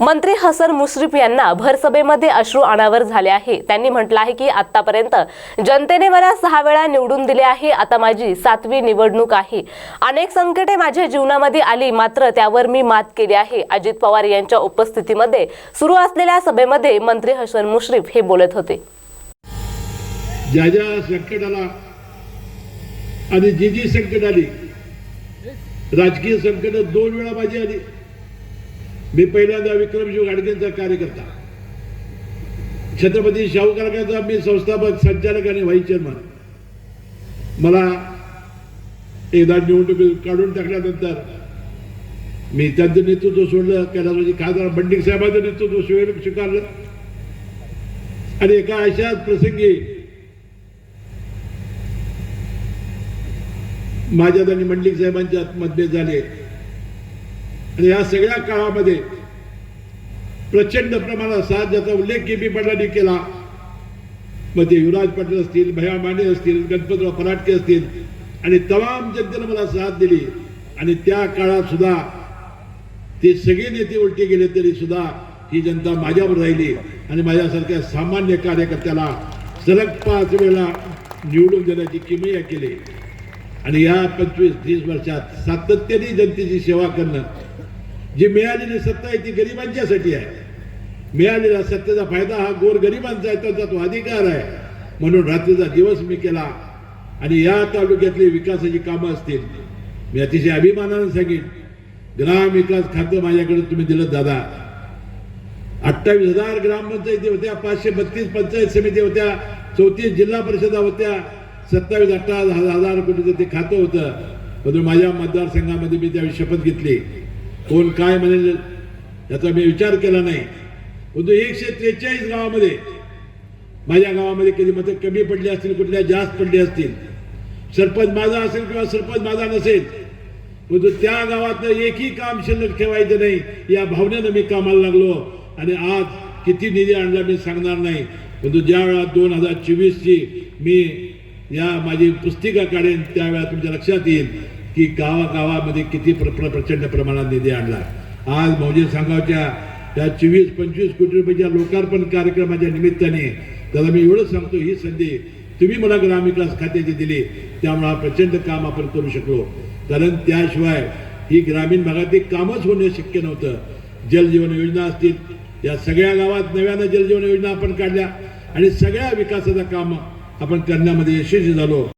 मंत्री हसन मुश्रीफ यांना भरसभेमध्ये अश्रू अनावर झाले आहे. त्यांनी म्हटलं आहे की आतापर्यंत जनतेने मला सहा वेळा निवडून दिले आहे. आता माझी सातवी निवडणूक आहे. अनेक संकटे माझ्या जीवनामध्ये आली मात्र त्यावर मी मात केली आहे. अजित पवार यांच्या उपस्थितीमध्ये सुरू असलेल्या सभेमध्ये मंत्री हसन मुश्रीफ हे बोलत होते. ज्या ज्या संकटाला आणि जी जी संकट आली राजकीय संकट दोन वेळा माझी आली. मी पहिल्यांदा विक्रमशिव गाडगेंचा कार्यकर्ता. छत्रपती शाहू कारखान्याचा मी संस्थापक संचालक आणि व्हाईस चेअरमन. मला एकदा निवडणुकीत काढून टाकल्यानंतर मी त्यांचं नेतृत्व सोडलं कैलासवासी खासदार बंडिक साहेबांचं नेतृत्व स्वीकार- स्वीकारलं. आणि एका अशाच प्रसंगी माझ्यात आणि मंडलिक साहेबांच्यात मतभेद झाले. आणि या सगळ्या काळामध्ये प्रचंड प्रमाणात साथ ज्याचा उल्लेख के पी पाटलांनी केला. मग ते युवराज पाटील असतील भया माने असतील गणपतराव फराटके असतील आणि तमाम जनतेनं मला साथ दिली. आणि त्या काळात सुद्धा ते सगळे नेते उलटे गेले तरी सुद्धा ही जनता माझ्यावर राहिली. आणि माझ्यासारख्या सामान्य कार्यकर्त्याला सलग पाच वेळा निवडून देण्याची किमया केली. आणि या पंचवीस तीस वर्षात सातत्याने जनतेची सेवा करणं जी मिळालेली सत्ता आहे ती गरिबांच्यासाठी आहे. मिळालेला सत्तेचा फायदा हा गोर गरिबांचा आहे त्याचा तो अधिकार आहे. म्हणून रात्रीचा दिवस मी केला आणि या तालुक्यातली विकासाची कामं असतील. मी अतिशय अभिमानानं सांगेन ग्राम विकास खातं माझ्याकडे तुम्ही दिलं दादा. अठ्ठावीस हजार ग्रामपंचायती होत्या पाचशे बत्तीस पंचायत समिती होत्या चौतीस जिल्हा परिषदा होत्या सत्तावीस अठ्ठावीस हजार कोटीचं ते खातं होतं. म्हणून माझ्या मतदारसंघामध्ये मी त्यावेळी शपथ घेतली. कोण काय म्हणेल याचा मी विचार केला नाही. परंतु एकशे त्रेचाळीस गावामध्ये माझ्या गावामध्ये कधी मतं कमी पडली असतील कुठल्या जास्त पडली असतील. सरपंच माझा असेल किंवा सरपंच माझा नसेल परंतु त्या गावातलं एकही काम शिल्लक ठेवायचं नाही या भावनेनं मी कामाला लागलो. आणि आज किती निधी आणला मी सांगणार नाही. परंतु ज्या वेळा दोन हजार चोवीसची मी या माझी पुस्तिका काढेन त्यावेळा तुमच्या लक्षात येईल. की गावागावामध्ये किती प्र प्र- प्रचंड प्रमाणात निधी आणला. आज मौजे सांगावच्या त्या चोवीस पंचवीस कोटी रुपयाच्या लोकार्पण कार्यक्रमाच्या निमित्ताने त्याला मी एवढंच सांगतो ही संधी तुम्ही मला ग्रामविकास खात्याची दिली त्यामुळे हा प्रचंड काम आपण करू शकलो. कारण त्याशिवाय ही ग्रामीण भागातील कामच होणे शक्य नव्हतं. जलजीवन योजना असतील या सगळ्या गावात नव्यानं जलजीवन योजना आपण काढल्या आणि सगळ्या विकासाचं काम आपण करण्यामध्ये यशस्वी झालो.